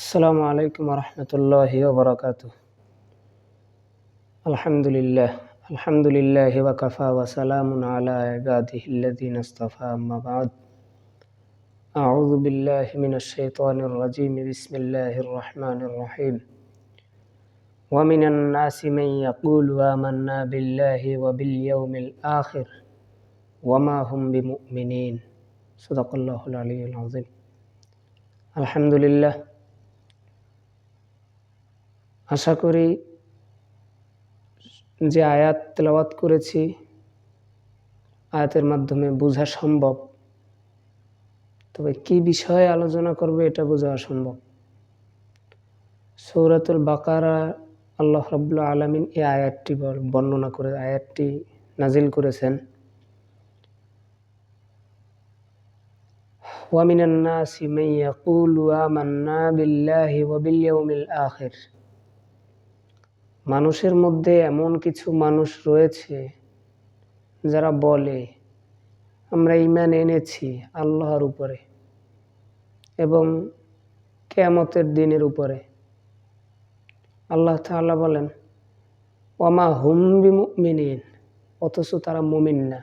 আসসালামু আলাইকুম রহমতুল্লাহ বরকাত আলহামদুলিল্লাহ আলহামদুলিল্লাহ ওয়াকাফা ওয়াসালামুন আলা ইবাদিহিল্লাযিনা ইসতাফা আম্মা বাদ। আউযু বিল্লাহি মিনাশ শাইতানির রাজীম, বিসমিল্লাহির রহমানির রহিম। ওয়া মিনান নাসি মান ইয়াকুলু আমান্না বিল্লাহি ওয়া বিল ইয়াউমিল আখির। ওয়া মা হুম বিমুমিনিন। সাদাকাল্লাহুল আলিয়্যুল আযীম। আলহামদুলিল্লাহ আশা করি যে আয়াত তেলাওয়াত করেছি, আয়াতের মাধ্যমে বোঝা সম্ভব। তবে কি বিষয়ে আলোচনা করবে এটা বোঝা অসম্ভব। সৌরাতুল বাকারা আল্লাহ রবুল্লা আলমিন এই আয়াতটি বর্ণনা করে, আয়াতটি নাজিল করেছেন। ওয়ামিনান্নাসি মাইয়াকুলু মান্না বিল্লাহি ওয়া বিল ইয়াউমিল আখির। মানুষের মধ্যে এমন কিছু মানুষ রয়েছে যারা বলে, আমরা ইমান এনেছি আল্লাহর উপরে এবং কেয়ামতের দিনের উপরে। আল্লাহ তাল্লাহ বলেন ওমা হুম বিমিন অথচ তারা মুমিন না।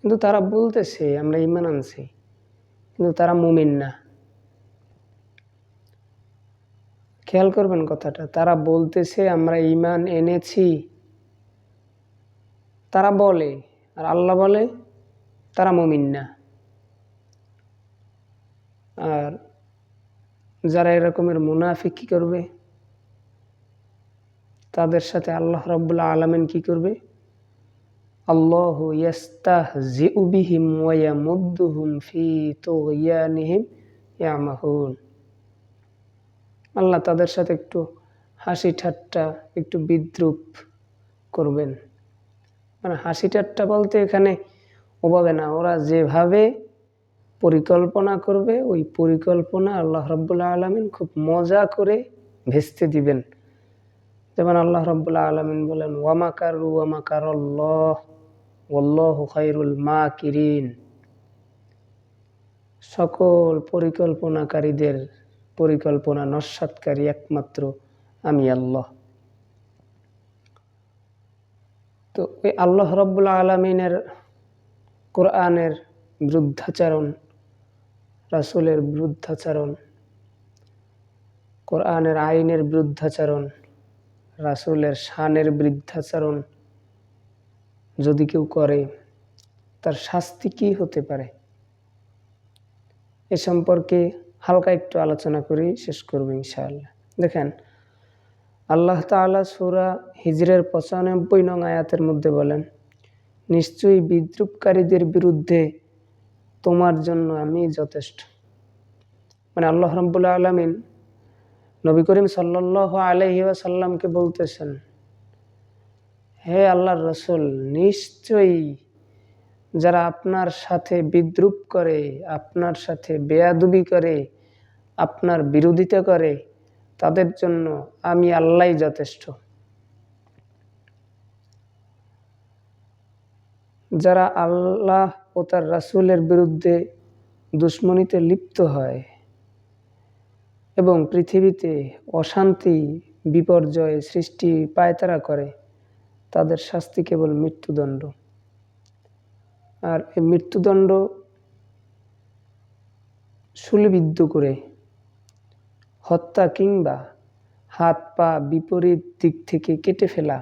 কিন্তু তারা বলতেছে, আমরা ইমান আনছি। কিন্তু তারা মুমিন না। খেয়াল করবেন কথাটা। তারা বলতেছে, আমরা ইমান এনেছি। তারা বলে, আর আল্লাহ বলে, তারা মমিন না। আর যারা এরকমের মুনাফিক কী করবে? তাদের সাথে আল্লাহ রব্বুল্লাহ আলমিন কি করবে? আল্লাহ ইয়াস্তাহ জিউবিহিম ওয়া মুদ্দুহুম ফি তুগয়ানিহিম ইয়ামাহুন। আল্লাহ তাদের সাথে একটু হাসি ঠাট্টা, একটু বিদ্রুপ করবেন। মানে হাসি ঠাট্টা বলতে এখানে ওভাবে না, ওরা যেভাবে পরিকল্পনা করবে, ওই পরিকল্পনা আল্লাহ রব্বুল্লাহ আলমিন খুব মজা করে ভেস্তে দিবেন। যেমন আল্লাহ রব্বুল্লাহ আলমিন বলেন ওয়ামাকার ওয়ামাকার ওল্লাহ খাইরুল মা কিরিন সকল পরিকল্পনাকারীদের পরিকল্পনা, নস্বাতকারী একমাত্র আমি আল্লাহ। তো ওই আল্লাহ রব্বুল্লা আলমিনের কোরআনের বৃদ্ধাচারণ রাসুলের বৃদ্ধাচারণ কোরআনের আইনের বৃদ্ধাচারণ রাসুলের শানের বৃদ্ধাচারণ যদি কেউ করে, তার শাস্তি কি হতে পারে? এ সম্পর্কে হালকা একটু আলোচনা করি, শেষ করব ইনশাআল্লাহ। দেখেন, আল্লাহ তালা সুরা হিজরের পঁচানব্বই নং আয়াতের মধ্যে বলেন, নিশ্চয়ই বিদ্রুপকারীদের বিরুদ্ধে তোমার জন্য আমি যথেষ্ট। মানে আল্লাহ রব্বুল্লা আলমিন নবী করিম সাল্লাহ আলহি সাল্লামকে বলতেছেন, হে আল্লাহর রসুল, নিশ্চয়ই যারা আপনার সাথে বিদ্রুপ করে, আপনার সাথে বেয়াদুবি করে, আপনার বিরোধিতা করে, তাদের জন্য আমি আল্লাহ যথেষ্ট। যারা আল্লাহ ও তার রাসুলের বিরুদ্ধে দুশ্মনীতে লিপ্ত হয় এবং পৃথিবীতে অশান্তি, বিপর্যয় সৃষ্টি পায়তারা করে, তাদের শাস্তি কেবল মৃত্যুদণ্ড। আর এই মৃত্যুদণ্ড শুলিবিদ্ধ করে হত্যা কিংবা হাত পা বিপরীত দিক থেকে কেটে ফেলা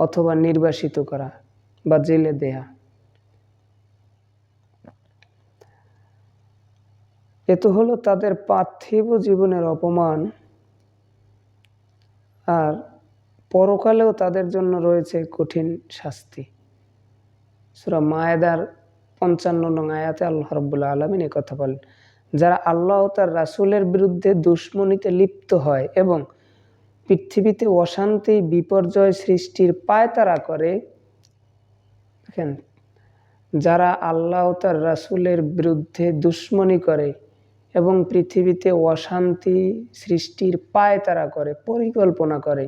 অথবা নির্বাসিত করা বা জেলে দেয়া। এ তো হলো তাদের পার্থিব জীবনের অপমান। আর পরকালেও তাদের জন্য রয়েছে কঠিন শাস্তি। সুরা মায়েদার পঞ্চান্ন নং আয়াতে আল্লাহ রব্বুল্লা আলমিন কথা বলেন, যারা আল্লাহ তার রাসুলের বিরুদ্ধে দুশ্মনীতে লিপ্ত হয় এবং পৃথিবীতে অশান্তি, বিপর্যয় সৃষ্টির পায়তারা করে, দেখেন, যারা আল্লাহ তার রাসুলের বিরুদ্ধে দুশ্মনী করে এবং পৃথিবীতে অশান্তি সৃষ্টির পায়তারা করে, পরিকল্পনা করে,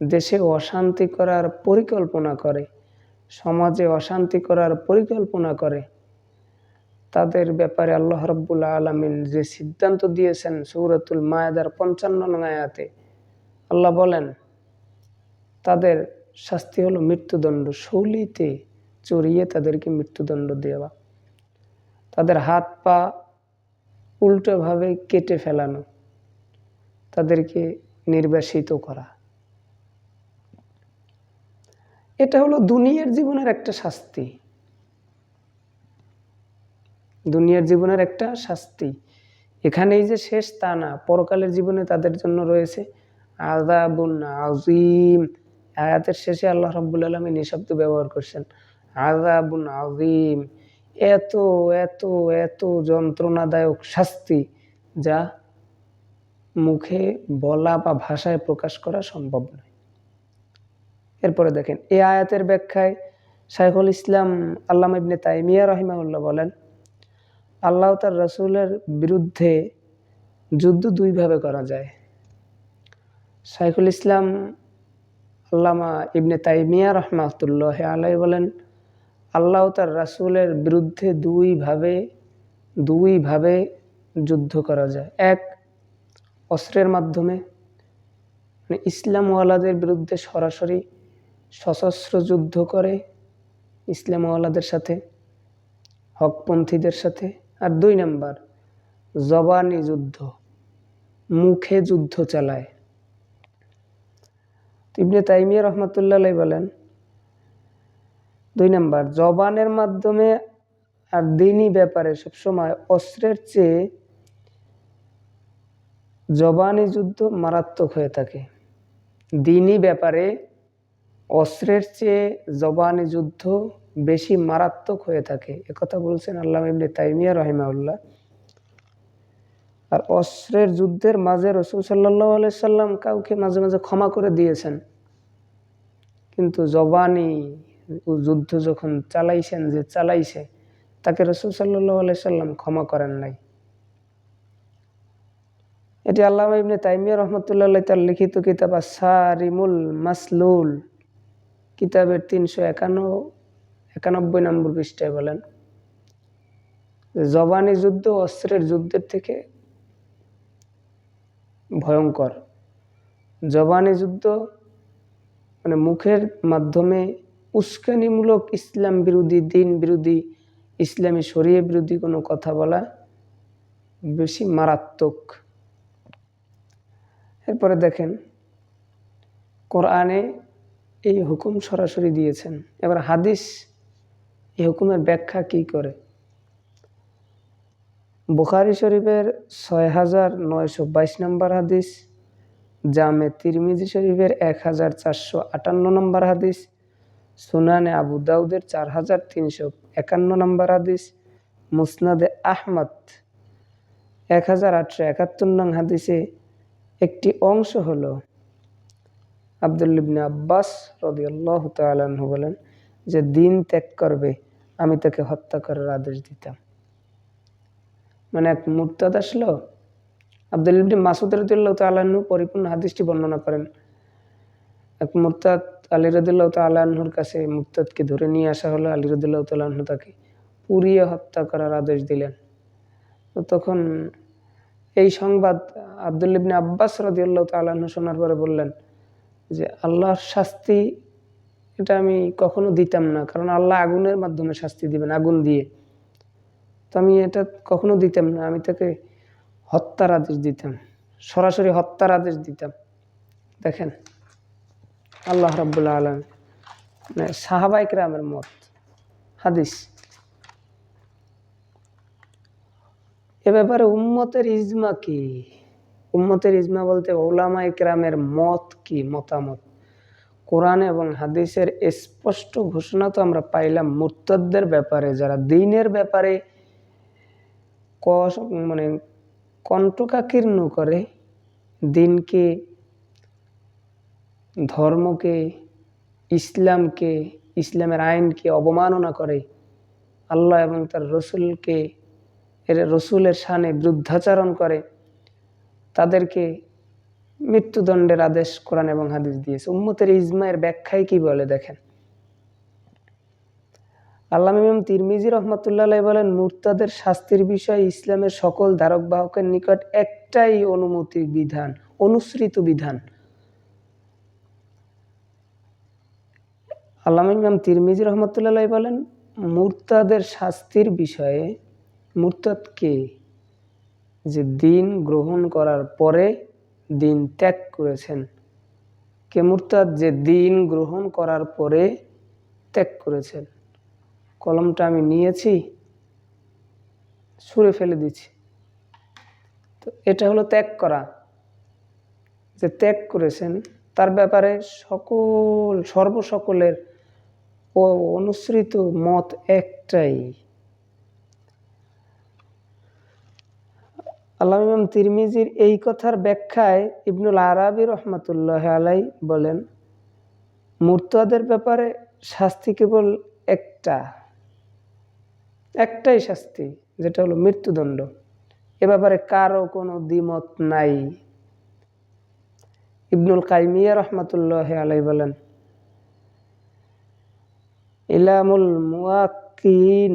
দেশে অশান্তি করার পরিকল্পনা করে সমাজে অশান্তি করার পরিকল্পনা করে। তাদের ব্যাপারে আল্লাহ রব্বুল আলমিন যে সিদ্ধান্ত দিয়েছেন সৌরতুল মায়াদার পঞ্চান্ন নং আয়াতে, আল্লাহ বলেন, তাদের শাস্তি হলো মৃত্যুদণ্ড শৌলিতে চড়িয়ে তাদেরকে মৃত্যুদণ্ড দেওয়া। তাদের হাত পা উল্টোভাবে কেটে ফেলানো, তাদেরকে নির্বাসিত করা। এটা হলো দুনিয়ার জীবনের একটা শাস্তি। দুনিয়ার জীবনের একটা শাস্তি। এখানেই যে শেষ তা না, পরকালের জীবনে তাদের জন্য রয়েছে আজিম আয়াতের শেষে আল্লাহ রব্বুল আলমী নিঃশব্দ ব্যবহার করছেন আদাবুন আজিম এত এত এত যন্ত্রণাদায়ক শাস্তি যা মুখে বলা বা ভাষায় প্রকাশ করা সম্ভব নয় এরপরে দেখেন, এই আয়াতের ব্যাখ্যায় শাইখুল ইসলাম আল্লাহ ইবনে তাইমিয়া রহিমাউল্লাহ বলেন, আল্লাহ তার রসুলের বিরুদ্ধে যুদ্ধ দুইভাবে করা যায়। শাইখুল ইসলাম আল্লামা ইবনে তাইমিয়া রহমাতুল্লাহ আলাই বলেন, আল্লাহ তার রাসুলের বিরুদ্ধে দুইভাবে দুইভাবে যুদ্ধ করা যায়। এক, অস্ত্রের মাধ্যমে মানে ইসলামওয়ালাদের বিরুদ্ধে সরাসরি সশস্ত্র যুদ্ধ করে ইসলামওয়ালাদের সাথে, হকপন্থীদের সাথে। আর দুই নাম্বার, জবানি যুদ্ধ, মুখে যুদ্ধ চালায়। ইবনে তাইমিয়া রহমতুল্লাহ বলেন, দুই নাম্বার, জবানের মাধ্যমে আর দিনই ব্যাপারে সবসময় অস্ত্রের চেয়ে জবানি যুদ্ধ মারাত্মক হয়ে থাকে। দিনই ব্যাপারে অস্ত্রের চেয়ে জবানি যুদ্ধ বেশি মারাত্মক হয়ে থাকে। একথা বলছেন আল্লাহ ইবনে তাইমিয়া রহিমাউল্লাহ আর অস্ত্রের যুদ্ধের মাঝে রসুল সাল্লাহ সাল্লাম কাউকে মাঝে মাঝে ক্ষমা করে দিয়েছেন। কিন্তু জবানি যুদ্ধ যখন চালাইছেন যে চালাইছে, তাকে রসুল সাল্লাহ সাল্লাম ক্ষমা করেন নাই। এটি আল্লাহ ইবনে তাইমিয়া রহমতুল্লাহ তার লিখিত কিতাব সারিমুল মাসলুল। কিতাবের তিনশো একান্ন, একানব্বই নম্বর পৃষ্ঠায় বলেন, জবানি যুদ্ধ অস্ত্রের যুদ্ধের থেকে ভয়ঙ্কর। জবানি যুদ্ধ মানে মুখের মাধ্যমে উস্কানিমূলক ইসলাম বিরোধী, দিন বিরোধী, ইসলামী শরীয় বিরোধী কোনো কথা বলা বেশি মারাত্মক। এরপরে দেখেন, কোরআনে এই হুকুম সরাসরি দিয়েছেন। এবার হাদিস, এই হুকুমের ব্যাখ্যা কি করে? বুখারি শরীফের ছয় হাজার নয়শো বাইশ নম্বর হাদিস, জামে তিরমিজি শরীফের এক হাজার চারশো আটান্ন নম্বর হাদিস, সুনানে আবু দাউদের চার হাজার তিনশো একান্ন নম্বর হাদিস, মুসনাদে আহমদ এক হাজার আটশো একাত্তর নং হাদিসে একটি অংশ হলো আবদুল্লিবনে আব্বাস রদিয়াল্লাহ তালু বলেন যে, দিন ত্যাগ করবে, আমি তাকে হত্যা করার আদেশ দিতাম। মানে এক মুরতাদ আসলো। আব্দুল ইবনে মাসুদ রদুল্লাহ তাল্লাহ্ন পরিপূর্ণ হাদিসটি বর্ণনা করেন। এক মুরতাদ আলী রদুল্লাহ তাল্লাহ্নর কাছে মুরতাদকে ধরে নিয়ে আসা হলো। আলী রদুল্লাহ তাল্লাহ্ন তাকে পুড়িয়ে হত্যা করার আদেশ দিলেন। তো তখন এই সংবাদ আবদুল ইবনে আব্বাস রদিউল্লাহ তাল্লাহ্ন শোনার পরে বললেন যে আল্লাহর শাস্তি, এটা আমি কখনো দিতাম না। কারণ আল্লাহ আগুনের মাধ্যমে শাস্তি দিবেন, আগুন দিয়ে। তো আমি এটা কখনো দিতাম না। আমি তাকে হত্যার আদেশ দিতাম। সরাসরি হত্যার আদেশ দিতাম। দেখেন, আল্লাহ রব্বুল্লা আলম মানে সাহাবাইক রামের মত। হাদিস। এ ব্যাপারে উম্মতের ইজমা কি? উম্মতের ইজমা বলতে ওলামা ইকরামের মত কি মতামত? কোরআন এবং হাদিসের স্পষ্ট ঘোষণা তো আমরা পাইলাম মুরতদের ব্যাপারে, যারা দিনের ব্যাপারে ক মানে কণ্ঠকাকীর্ণ করে, দিনকে, ধর্মকে, ইসলামকে, ইসলামের আইনকে অবমাননা করে, আল্লাহ এবং তার রসুলকে, এর রসুলের সানে বৃদ্ধাচারণ করে তাদেরকে মৃত্যুদণ্ডের আদেশ কোরআন এবং হাদিস দিয়েছে। উম্মতের ইজমায়ের ব্যাখ্যায় কি বলে দেখেন? আল্লাহ ইমাম তিরমিজি রহমতুল্লাহ বলেন, মুরতাদের শাস্তির বিষয়ে ইসলামের সকল ধারক বাহকের নিকট একটাই অনুমতি বিধান, অনুসৃত বিধান। আল্লাহ ইমাম তিরমিজি রহমতুল্লাহ বলেন, মুরতাদের শাস্তির বিষয়ে মুরতাদ কে যে দিন গ্রহণ করার পরে দিন ত্যাগ করেছেন। কে যে দিন গ্রহণ করার পরে ত্যাগ করেছেন। কলমটা আমি নিয়েছি সুরে ফেলে দিচ্ছি। তো এটা হলো ত্যাগ করা। যে ত্যাগ করেছেন, তার ব্যাপারে সকল, সর্বসকলের ও অনুসৃত মত একটাই। আল্লাহ ইমাম তিরমিজির এই কথার ব্যাখ্যায় ইবনুল আরাবি রহমতুল্লাহ আলাই বলেন, মূর্তাদের ব্যাপারে শাস্তি কেবল একটা, একটাই শাস্তি, যেটা হলো মৃত্যুদণ্ড। এ ব্যাপারে কারও কোনো দ্বিমত নাই। ইবনুল কাইমিয়া রহমতুল্লাহ আলাই বলেন, ইলামুল মুয়াক্কিন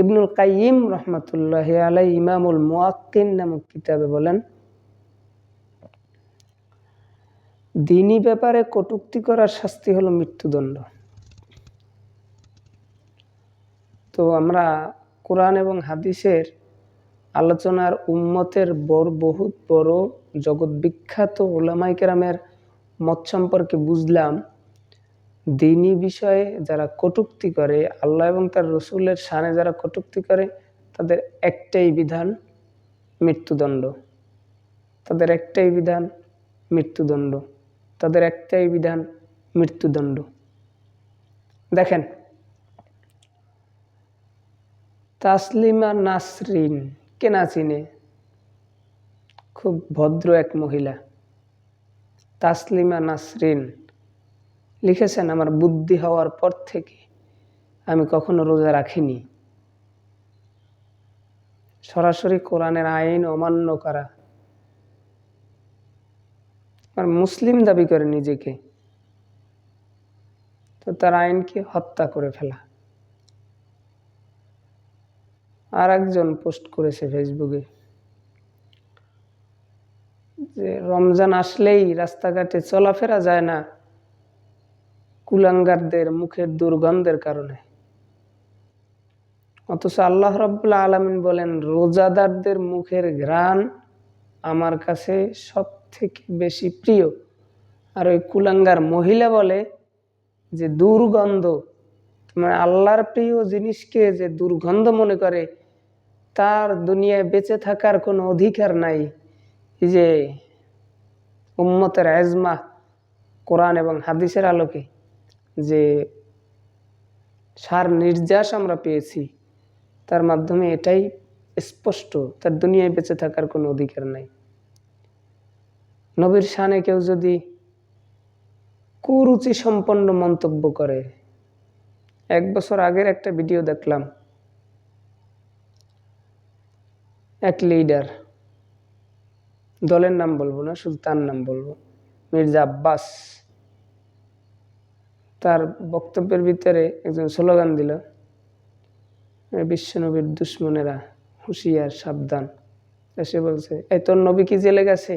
ইবনুল কাইম রহমতুল্লাহ আলাই ইমামুল মুয়াক্কিন নামক কিতাবে বলেন, দিনী ব্যাপারে কটুক্তি করার শাস্তি হলো মৃত্যুদণ্ড। তো আমরা কোরআন এবং হাদিসের আলোচনার উম্মতের বড় বহুত বড়, জগৎ বিখ্যাত ওলামাই কেরামের মত সম্পর্কে বুঝলাম। দিনী বিষয়ে যারা কটুক্তি করে, আল্লাহ এবং তার রসুলের সানে যারা কটুক্তি করে, তাদের একটাই বিধান, মৃত্যুদণ্ড। তাদের একটাই বিধান, মৃত্যুদণ্ড। তাদের একটাই বিধান, মৃত্যুদণ্ড। দেখেন, তাসলিমা নাসরিন, কে না চিনে? খুব ভদ্র এক মহিলা। তাসলিমা নাসরিন। লিখেছেন, আমার বুদ্ধি হওয়ার পর থেকে আমি কখনো রোজা রাখিনি। সরাসরি কোরআনের আইন অমান্য করা। আর মুসলিম দাবি করে নিজেকে। তো তার আইনকে হত্যা করে ফেলা। আর একজন পোস্ট করেছে ফেসবুকে যে, রমজান আসলেই রাস্তাঘাটে চলাফেরা যায় না। কুলাঙ্গারদের, মুখের দুর্গন্ধের কারণে। অথচ আল্লাহ রব্লা আলমিন বলেন, রোজাদারদের মুখের ঘ্রাণ আমার কাছে সব থেকে বেশি প্রিয়। আর ওই কুলাঙ্গার মহিলা বলে যে, দুর্গন্ধ মানে আল্লাহর প্রিয় জিনিসকে যে দুর্গন্ধ মনে করে, তার দুনিয়ায় বেঁচে থাকার কোনো অধিকার নাই। যে, উম্মতের এজমা কোরআন এবং হাদিসের আলোকে। যে সার নির্যাস আমরা পেয়েছি, তার মাধ্যমে এটাই স্পষ্ট, তার দুনিয়ায় বেঁচে থাকার কোনো অধিকার নাই। নবীর শানে কেউ যদি কুরুচি সম্পন্ন মন্তব্য করে, এক বছর আগের একটা ভিডিও দেখলাম, এক লিডার দলের নাম বলব না তার নাম বলব, মির্জা আব্বাস তার বক্তব্যের ভিতরে একজন স্লোগান দিল বিশ্বনবীর দুশ্মনেরা হুঁশিয়ার, সাবধান। এসে বলছে, এই তোর নবী কি জেলে গেছে?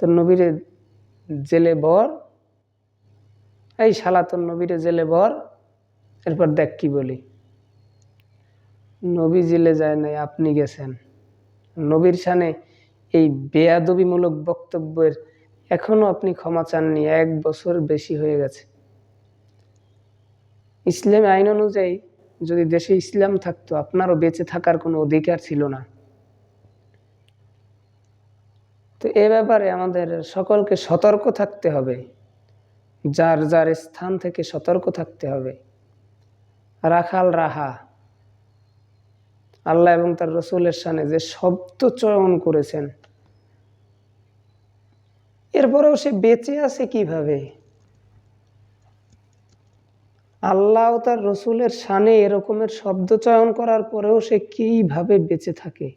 তোর নবীরে জেলে বর এই শালা তোর নবীরে জেলে বর এরপর দেখ কি বলি। নবী জেলে যায় নাই, আপনি গেছেন। নবীর সানে এই বেয়াদবিমূলক বক্তব্যের এখনও আপনি ক্ষমা চাননি, এক বছর বেশি হয়ে গেছে। ইসলাম আইন অনুযায়ী যদি দেশে ইসলাম থাকতো, আপনারও বেঁচে থাকার কোনো অধিকার ছিল না। তো এ ব্যাপারে আমাদের সকলকে সতর্ক থাকতে হবে। যার যার স্থান থেকে সতর্ক থাকতে হবে। রাখাল রাহা। আল্লাহ এবং তার রসুলের সানে যে শব্দ চয়ন করেছেন, এরপরেও সে বেঁচে আছে কীভাবে? আল্লাহ তার রসুলের সানে এরকমের শব্দ চয়ন করার পরেও সে কীভাবে বেঁচে থাকে?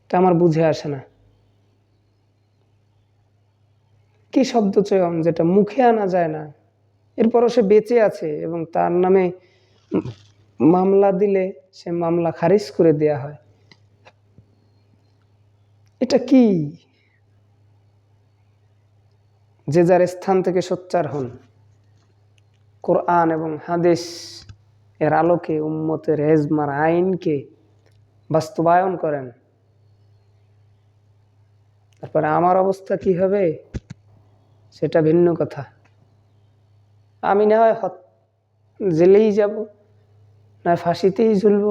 এটা আমার বুঝে আসে না। কি শব্দ চয়ন যেটা মুখে আনা যায় না? এরপরও সে বেঁচে আছে এবং তার নামে মামলা দিলে সে মামলা খারিজ করে দেয়া হয়। এটা কি? যে যার স্থান থেকে সোচ্চার হন। কোরআন এবং হাদিস এর আলোকে উম্মতের হেজমার আইনকে বাস্তবায়ন করেন। তারপরে আমার অবস্থা কি হবে? সেটা ভিন্ন কথা। আমি না হয় জেলেই যাব, না ফাঁসিতেই ঝুলব।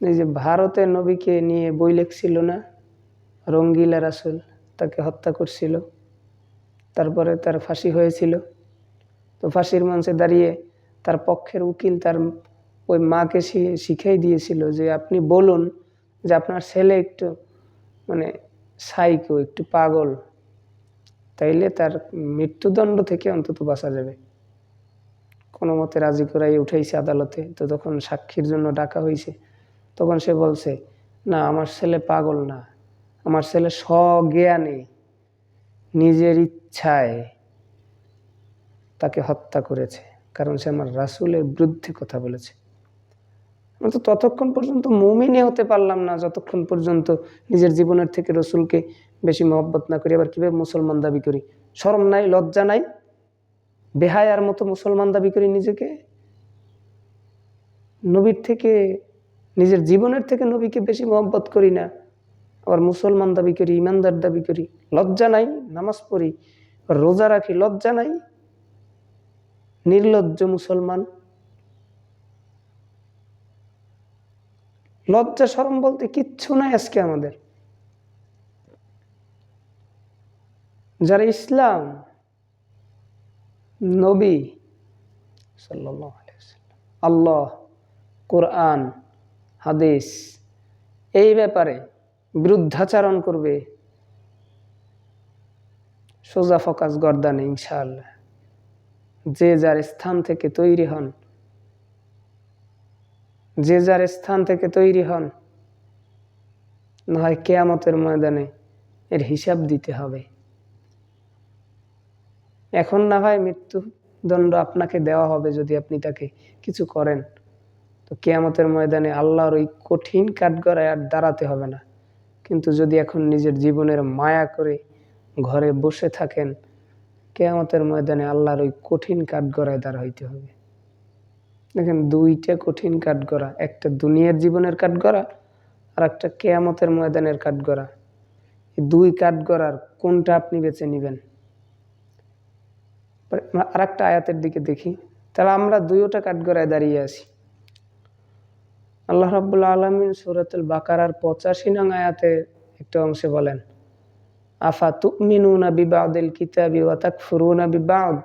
এই যে ভারতে নবীকে নিয়ে বই লেখছিল না, রঙ্গিলা রাসুল তাকে হত্যা করছিল। তারপরে তার ফাঁসি হয়েছিল। তো ফাঁসির মঞ্চে দাঁড়িয়ে তার পক্ষের উকিল তার ওই মাকে শি- শিখিয়ে দিয়েছিল যে আপনি বলুন যে আপনার ছেলে একটু মানে সাইকো, একটু পাগল। তাইলে তার মৃত্যুদণ্ড থেকে অন্তত বাঁচা যাবে। কোনো মতে রাজি করাই উঠাইছে আদালতে। তো তখন সাক্ষীর জন্য ডাকা হয়েছে তখন সে বলছে, না, আমার ছেলে পাগল না। আমার ছেলে স্বজ্ঞানে। নিজের ইচ্ছায় তাকে হত্যা করেছে। কারণ সে আমার রাসূলের বিরুদ্ধে কথা বলেছে। আমি তো ততক্ষণ পর্যন্ত মুমিনে হতে পারলাম না, যতক্ষণ পর্যন্ত নিজের জীবনের থেকে রসুলকে বেশি মহব্বত না করি। আবার কীভাবে মুসলমান দাবি করি? শরম নাই, লজ্জা নাই, বেহায়ার মতো মুসলমান দাবি করি নিজেকে? নবীর থেকে, নিজের জীবনের থেকে নবীকে বেশি মহব্বত করি না। আবার মুসলমান দাবি করি, ইমানদার দাবি করি, লজ্জা নাই, নামাজ পড়ি, রোজা রাখি, লজ্জা নাই। নির্লজ্জ মুসলমান। লজ্জা, শরম বলতে কিচ্ছু নাই আজকে আমাদের। যারা ইসলাম নবী আল্লাহ, কোরআন, হাদিস, এই ব্যাপারে বিরুদ্ধাচারণ করবে। সোজা ফকাস গর্দানে ইনশাআল্লাহ। যে যার স্থান থেকে তৈরি হন, যে যার স্থান থেকে তৈরি হন, না হয় কেয়ামতের ময়দানে এর হিসাব দিতে হবে। এখন না হয় মৃত্যুদণ্ড আপনাকে দেওয়া হবে যদি আপনি তাকে কিছু করেন। তো কেয়ামতের ময়দানে আল্লাহর ওই কঠিন কাঠগড়ায় আর দাঁড়াতে হবে না। কিন্তু যদি এখন নিজের জীবনের মায়া করে ঘরে বসে থাকেন, কেয়ামতের ময়দানে আল্লাহর ওই কঠিন কাঠগড়ায় দাঁড়া হইতে হবে। দেখেন, দুইটা কঠিন কাঠগড়া, একটা দুনিয়ার জীবনের কাঠগড়া আর একটা কেয়ামতের ময়দানের কাঠগড়া। এই দুই কাঠগড়ার কোনটা আপনি বেছে নেবেন? আর একটা আয়াতের দিকে দেখি, তাহলে আমরা দুইটা কাঠগড়ায় দাঁড়িয়ে আছি। আল্লাহ রাব্বুল আলমিন সুরাতুল বাকারার পঁচাশি নং আয়াতে একটা অংশে বলেন, আফা তুমিনুনা বিবাদিল কিতাবি ওয়া তাকফুরুনা বিবাদ?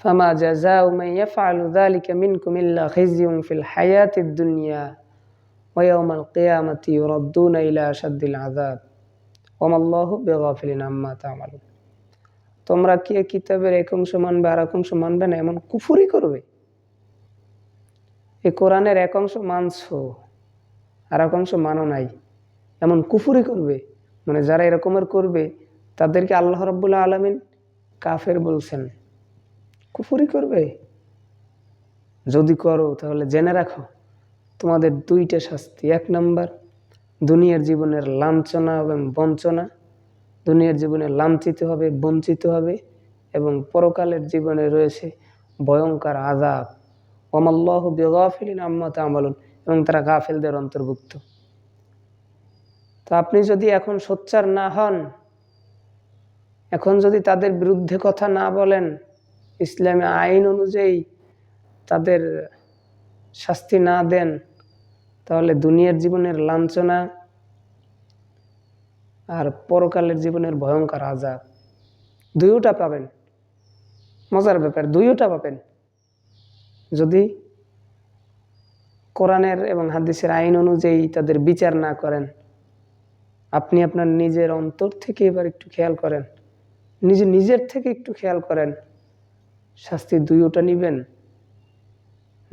ফামা জাযাউ মান ইয়াফআলু যালিকা মিনকুম ইল্লা খিজিয়ুন ফিল হায়াতিদ দুনিয়া ওয়া ইয়াউমাল কিয়ামাতি ইউরাদ্দুনা ইলা আশাদ্দিল আযাব। ওয়া মাল্লাহু বিগাফিলিন আম্মা তা'মালুন। তোমরা কি কিতাবের এক অংশ মানবে আর এক অংশ মানবে না? এমন কুফুরি করবে? এই কোরআনের এক অংশ মানছো, আর এক অংশ মানো নাই। এমন কুফুরি করবে মানে যারা এরকমের করবে, তাদেরকে আল্লাহ রব্বুল্লাহ আলমিন কাফের বলছেন। কুফুরি করবে? যদি করো, তাহলে জেনে রাখো, তোমাদের দুইটা শাস্তি। এক নম্বর, দুনিয়ার জীবনের লাঞ্ছনা এবং বঞ্চনা। দুনিয়ার জীবনে লাঞ্ছিত হবে, বঞ্চিত হবে, এবং পরকালের জীবনে রয়েছে ভয়ঙ্কর আজাব ওমাল্লাহ বেগাফিলিন আম্মাতে আমলুন এবং তারা গাফেলদের অন্তর্ভুক্ত। তো আপনি যদি এখন সোচ্চার না হন, এখন যদি তাদের বিরুদ্ধে কথা না বলেন, ইসলামী আইন অনুযায়ী তাদের শাস্তি না দেন, তাহলে দুনিয়ার জীবনের লাঞ্ছনা আর পরকালের জীবনের ভয়ঙ্কর আজাব দুইটা পাবেন। মজার ব্যাপার দুইটা পাবেন। যদি কোরআনের এবং হাদিসের আইন অনুযায়ী তাদের বিচার না করেন, আপনি আপনার নিজের অন্তর থেকে এবার একটু খেয়াল করেন। নিজে, নিজের থেকে একটু খেয়াল করেন। শাস্তি দুইটা নিবেন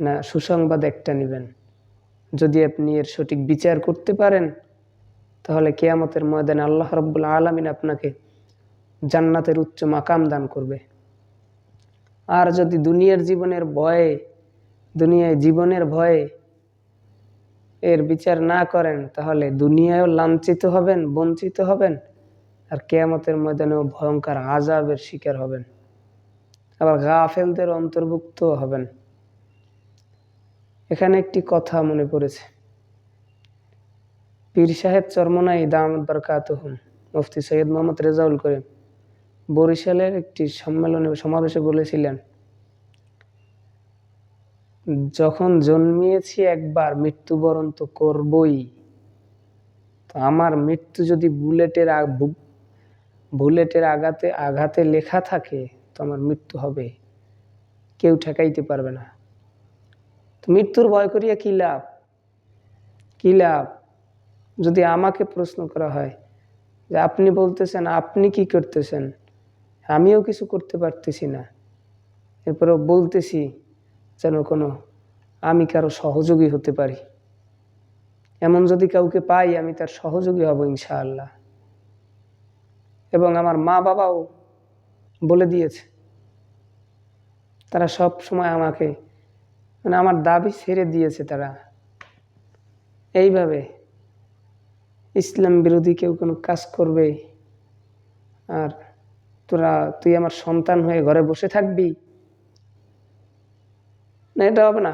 না সুসংবাদ একটা নিবেন। যদি আপনি এর সঠিক বিচার করতে পারেন, তাহলে কেয়ামতের ময়দানে আল্লাহ রব্বুল আলমিন আপনাকে জান্নাতের উচ্চ মাকাম দান করবে। আর যদি দুনিয়ার জীবনের ভয়ে দুনিয়ায় জীবনের ভয়ে এর বিচার না করেন, তাহলে দুনিয়ায়ও লাঞ্ছিত হবেন, বঞ্চিত হবেন, আর কেয়ামতের ময়দানেও ভয়ঙ্কর আজাবের শিকার হবেন। আবার গাফেলদের অন্তর্ভুক্ত হবেন। এখানে একটি কথা মনে পড়েছে। পীর সাহেব চরমনাই দামদ বরকাত মুফতি সৈয়দ মোহাম্মদ রেজাউল করিম বরিশালের একটি সম্মেলনে সমাবেশে বলেছিলেন যখন জন্মিয়েছি একবার মৃত্যুবরণ তো করবই। তো আমার মৃত্যু যদি বুলেটের বুলেটের আঘাতে আঘাতে লেখা থাকে, তো আমার মৃত্যু হবে। কেউ ঠেকাইতে পারবে না। তো মৃত্যুর ভয় করিয়া কী লাভ? কী লাভ? যদি আমাকে প্রশ্ন করা হয় যে আপনি বলতেছেন, আপনি কি করতেছেন? আমিও কিছু করতে পারতেছি না। এরপরেও বলতেছি যেন কোনো আমি কারও সহযোগী হতে পারি। এমন যদি কাউকে পাই, আমি তার সহযোগী হব ইনশাআল্লাহ। এবং আমার মা বাবাও বলে দিয়েছে, তারা সব সময় আমাকে মানে আমার দাবি ছেড়ে দিয়েছে তারা। এইভাবে ইসলাম বিরোধী কেউ কোনো কাজ করবে, আর তোরা, তুই আমার সন্তান হয়ে ঘরে বসে থাকবি না, এটা হবে না।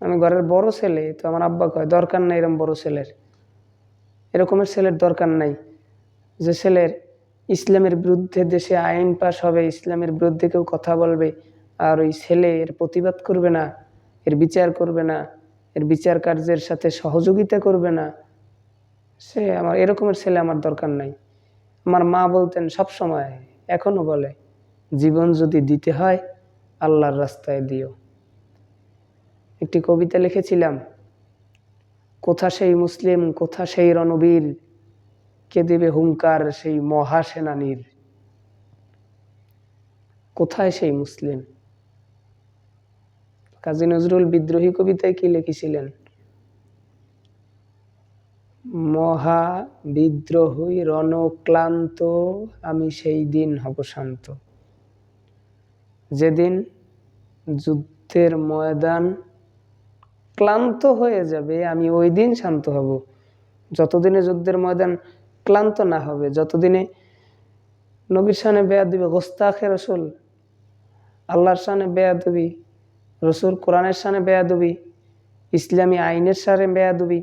আমি ঘরের বড় ছেলে, তো আমার আব্বা কয়, দরকার নাই এরকম বড় ছেলের। এরকমের ছেলের দরকার নাই। যে ছেলের ইসলামের বিরুদ্ধে দেশে আইন পাশ হবে, ইসলামের বিরুদ্ধে কেউ কথা বলবে, আর ওই ছেলে এর প্রতিবাদ করবে না, এর বিচার করবে না, এর বিচার কার্যের সাথে সহযোগিতা করবে না। সে আমার, এরকমের ছেলে আমার দরকার নাই। আমার মা বলতেন সব সময় এখনও বলে, জীবন যদি দিতে হয় আল্লাহর রাস্তায় দিও। একটি কবিতা লিখেছিলাম, কোথা সেই মুসলিম, কোথা সেই রণবীর, কে দেবে হুঙ্কার সেই মহাসেনানীর? কোথায় সেই মুসলিম? কাজী নজরুল বিদ্রোহী কবিতায় কি লিখেছিলেন, মহা বিদ্রোহী, রণক্লান্ত, আমি সেই দিন হব শান্ত। যেদিন যুদ্ধের ময়দান ক্লান্ত হয়ে যাবে, আমি ওই দিন শান্ত হব। যতদিনে যুদ্ধের ময়দান ক্লান্ত না হবে, যতদিনে নবীর সানে বেয়া দিবে গোস্তাখে রসুল, আল্লাহর সানে বেয়া দিবি রসুল কোরআনের সানে বেয়া দিবি ইসলামী আইনের সারে বেয়া দিবি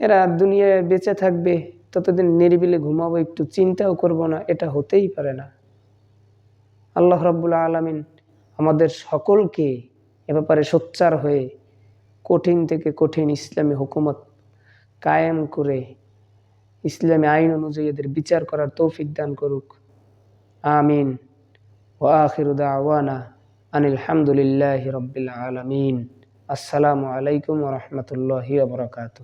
এরা দুনিয়ায় বেঁচে থাকবে, ততদিন নিরিবিলে ঘুমাবো, একটু চিন্তাও করব না, এটা হতেই পারে না। আল্লাহ রব্বুল্লা আলমিন আমাদের সকলকে এ ব্যাপারে সোচ্চার হয়ে কঠিন থেকে কঠিন ইসলামী হুকুমত কায়েম করে ইসলামী আইন অনুযায়ী এদের বিচার করার তৌফিক দান করুক। আমিন। ও আখিরুদা আওয়ানা আনিল হামদুলিল্লাহ আলমিন। আসসালামু আলাইকুম রহমতুল্লাহ বরকাতু